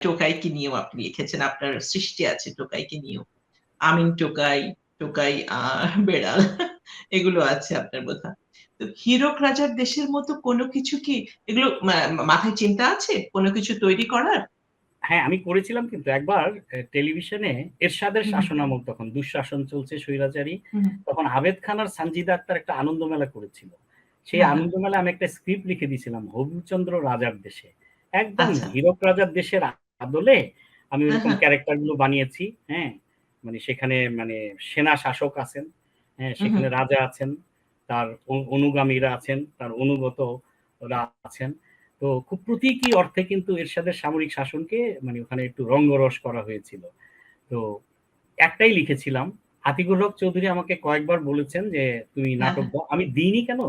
টোকাইকে নিয়েও আপনি লিখেছেন আপনার সৃষ্টি আছে টোকাইকে নিয়েও। আমিন টোকাই টোকাই বেড়াল এগুলো আছে আপনার বোধহয় তো হীরক রাজার দেশের মতো কোনো কিছু কি এগুলো মাথায় চিন্তা আছে? কোনো কিছু তৈরি করার? হ্যাঁ আমি করেছিলাম কিন্তু একবার টেলিভিশনে এরশাদের। শাসনামল তখন দুঃশাসন চলছে স্বৈরাচারী। তখন আবেদ খান আর সঞ্জিদা আক্তার একটা আনন্দ মেলা করেছিল। সেই হ্যাঁ। আনন্দ মেলা আমি একটা স্ক্রিপ্ট লিখে দিয়েছিলাম হবিচন্দ্র রাজার দেশে। একদম আচ্ছা। হীরক রাজার দেশের আদলে আমি ওরকম হ্যাঁ। ক্যারেক্টারগুলো বানিয়েছি হ্যাঁ। মানে সেখানে মানে সেনা শাসক আছেন হ্যাঁ সেখানে রাজা আছেন তার অনুগামীরা আছেন তার অনুগতরা আছেন। তো খুব প্রতীকী অর্থে কিন্তু এরশাদের সামরিক শাসনকে মানে ওখানে একটু রঙ্গরস করা হয়েছিল। তো একটাই লিখেছিলাম আতিকুল হক চৌধুরী আমাকে কয়েকবার বলেছেন যে তুমি নাটক দাও। আমি দিইনি কেন?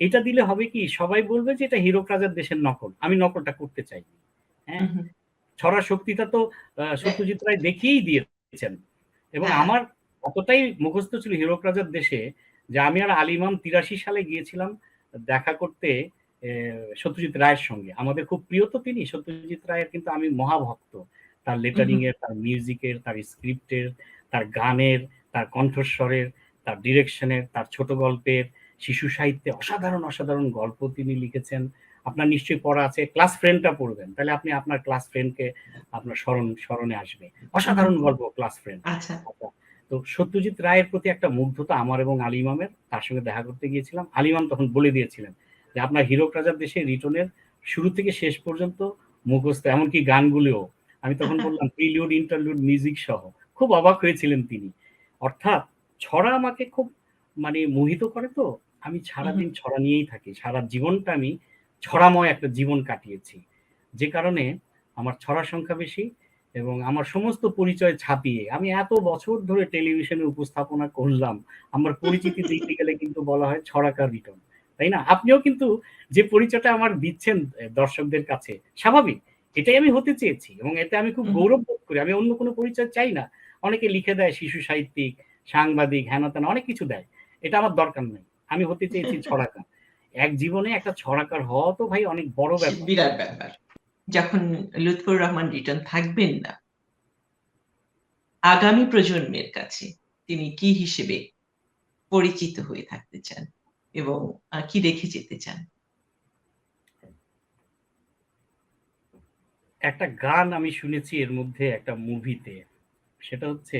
এটা দিলে হবে কি সবাই বলবে যে এটা হিরক রাজার দেশের নকল। আমি নকলটা করতে চাই হ্যাঁ। ছড়া শক্তিটা তো সত্যজিৎ রায় দেখিয়েই দিয়েছেন। এবং হ্যাঁ। আমার অতটাই মুখস্থ ছিল হিরক রাজার দেশে যে আমি আর আলিমাম তিরাশি সালে গিয়েছিলাম দেখা করতে আহ, সত্যজিৎ রায়ের সঙ্গে। আমাদের খুব প্রিয় তো তিনি সত্যজিৎ রায়ের কিন্তু আমি মহাভক্ত। তার লেটারিং এর তার মিউজিকের তার স্ক্রিপ্টের তার গানের তার কণ্ঠস্বরের তার ডিরেকশনের তার ছোট গল্পের শিশু সাহিত্যে অসাধারণ অসাধারণ গল্প তিনি লিখেছেন। আপনার নিশ্চয়ই পড়া আছে ক্লাস ফ্রেন্ডটা পড়বেন। তাহলে আপনি আপনার ক্লাস ফ্রেন্ডকে আপনার স্মরণ স্মরণে আসবে। অসাধারণ গল্প ক্লাস ফ্রেন্ড আচ্ছা তো সত্যজিৎ রায়ের প্রতি একটা মুগ্ধতা আমার এবং আলী ইমামের তার সঙ্গে দেখা করতে গিয়েছিলাম। আলী ইমাম তখন বলে দিয়েছিলেন যে আপনার হিরক রাজার দেশে রিটনের শুরু থেকে শেষ পর্যন্ত মুখস্থ এমনকি গানগুলিও। আমি তখন বললাম প্রিলিউড ইন্টারলিউড মিউজিক সহ। খুব অবাক হয়েছিলেন তিনি। অর্থাৎ ছড়া আমাকে খুব মানে মোহিত করে তো আমি সারাদিন ছড়া নিয়েই থাকি। সারা জীবনটা আমি ছড়াময় একটা জীবন কাটিয়েছি। যে কারণে আমার ছড়া সংখ্যা বেশি এবং আমার সমস্ত পরিচয় ছাপিয়ে আমি এত বছর ধরে টেলিভিশনে উপস্থাপনা করলাম। আমার পরিচিতি দিতে গেলে কিন্তু বলা হয় ছড়াকার রিটন তাই না? আপনিও কিন্তু যে পরিচয়টা আমার দিচ্ছেন দর্শকদের কাছে স্বাভাবিক। এটাই আমি হতে চেয়েছি এবং এতে আমি খুব গৌরব বোধ করি। আমি অন্য কোনো পরিচয় চাই না। অনেকে লিখে দেয় শিশু সাহিত্যিক সাংবাদিক হেন তেন অনেক কিছু দেয়। এটা আমার দরকার নেই। আমি হতে চেয়েছি ছড়াকার এক জীবনে একটা ছড়াকার হওয়া তো ভাই অনেক বড় ব্যাপার। বিরাট ব্যাপার। যখন লুৎফুর রহমান রিটার্ন থাকবেন না আগামী প্রজন্মের কাছে তিনি কি হিসেবে পরিচিত হয়ে থাকতে চান এবং কি রেখে যেতে চান? একটা গান আমি শুনেছি এর মধ্যে একটা মুভিতে সেটা হচ্ছে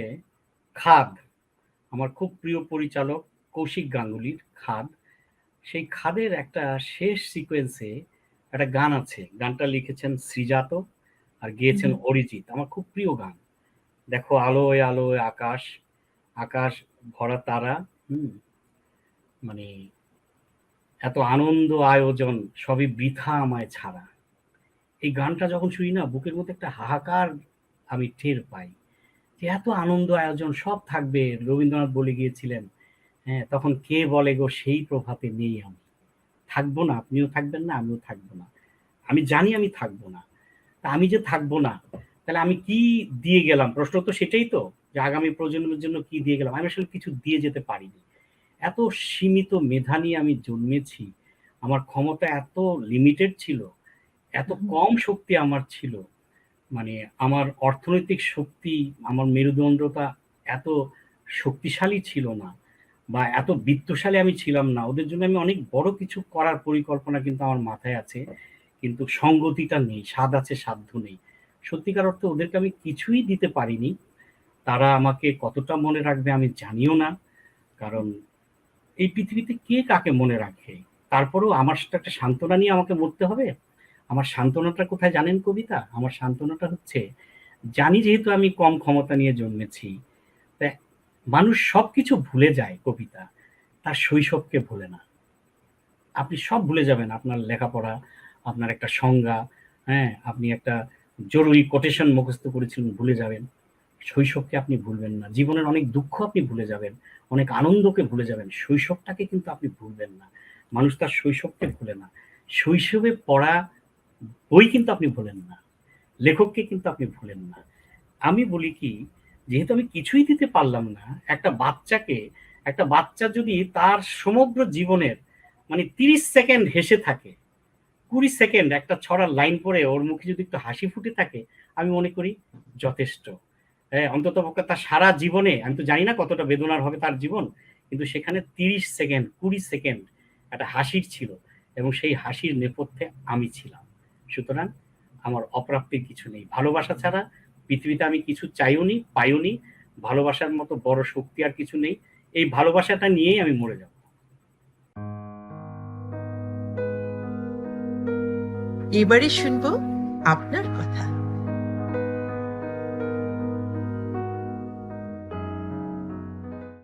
খাদ। আমার খুব প্রিয় পরিচালক কৌশিক গাঙ্গুলির খাদ। সেই খাদের একটা শেষ সিকোয়েন্সে একটা গান আছে। গানটা লিখেছেন শ্রীজাত আর গেয়েছেন। অরিজিৎ। আমার খুব প্রিয় গান। দেখো আলোয় আলোয় আকাশ আকাশ ভরা তারা হুম মানে এত আনন্দ আয়োজন সবই বৃথা আমায় ছাড়া। এই গানটা যখন শুনি না বুকের মধ্যে একটা হাহাকার আমি টের পাই যে এত আনন্দ আয়োজন সব থাকবে। রবীন্দ্রনাথ বলে গিয়েছিলেন হ্যাঁ তখন কে বলে গো সেই প্রভাতে নেই আমি? থাকব না আপনিও থাকবেন না আমিও থাকব না। আমি জানি আমি থাকব না। তা আমি যে থাকব না তাহলে আমি কি দিয়ে গেলাম? প্রশ্ন তো সেটাই তো যে আগামী প্রজন্মের জন্য কি দিয়ে গেলাম? আমি আসলে কিছু দিয়ে যেতে পারিনি। এত সীমিত মেধা নিয়ে আমি জন্মেছি আমার ক্ষমতা এত লিমিটেড ছিল এত কম শক্তি আমার ছিল মানে আমার অর্থনৈতিক শক্তি আমার মেরুদণ্ডতা এত শক্তিশালী ছিল না। বা এত বিত্তশালী আমি ছিলাম না, ওদের জন্য আমি অনেক বড় কিছু করার পরিকল্পনা কিন্তু আমার মাথায় আছে, কিন্তু সঙ্গতিটা নেই, স্বাদ আছে, সাধ্য নেই। সত্যিকার অর্থে ওদেরকে আমি কিছুই দিতে পারিনি, তারা আমাকে কতটা মনে রাখবে আমি জানিও না, কারণ এই পৃথিবীতে কে কাকে মনে রাখে? তারপরেও আমার একটা সান্ত্বনা নিয়ে আমাকে মরতে হবে? আমার সান্ত্বনাটা কোথায় জানেন কবিতা? আমার সান্ত্বনাটা হচ্ছে, জানি যেহেতু আমি কম ক্ষমতা নিয়ে জন্মেছি, তা মানুষ সবকিছু ভুলে যায় কবিতা, তার শৈশবকে ভুলে না। আপনি সব ভুলে যাবেন আপনার লেখাপড়া, আপনার একটা সংজ্ঞা হ্যাঁ আপনি একটা জরুরি কোটেশন মুখস্থ করেছিলেন, ভুলে যাবেন। শৈশবকে আপনি ভুলবেন না। জীবনের অনেক দুঃখ আপনি ভুলে যাবেন, অনেক আনন্দকে ভুলে যাবেন। শৈশবটাকে কিন্তু আপনি ভুলবেন না। মানুষ তার শৈশবকে ভুলে না। শৈশবে পড়া বই কিন্তু আপনি ভুলেন না। লেখককে কিন্তু আপনি ভুলেন না। আমি বলি কি যেহেতু আমি কিছুই দিতে পারলাম না, একটা বাচ্চাকে, একটা বাচ্চা যদি তার সমগ্র জীবনের মানে তিরিশ সেকেন্ড হেসে থাকে, কুড়ি সেকেন্ড একটা ছড়ার লাইন পরে ওর মুখে যদি একটু হাসি ফুটে থাকে, আমি মনে করি যথেষ্ট। হ্যাঁ অন্তত পক্ষে তার সারা জীবনে, আমি তো জানি না কতটা বেদনার হবে তার জীবন, কিন্তু সেখানে তিরিশ সেকেন্ড, কুড়ি সেকেন্ড একটা হাসির ছিল এবং সেই হাসির নেপথ্যে আমি ছিলাম। সুতরাং আমার অপ্রাপ্তির কিছু নেই। ভালোবাসা ছাড়া পৃথিবীতে আমি কিছু চাইওনি পাইওনি ভালোবাসার মতো বড় শক্তি আর কিছু নেই, এই ভালোবাসাটা নিয়েই আমি মরে যাব। এবারে শুনব আপনার কথা।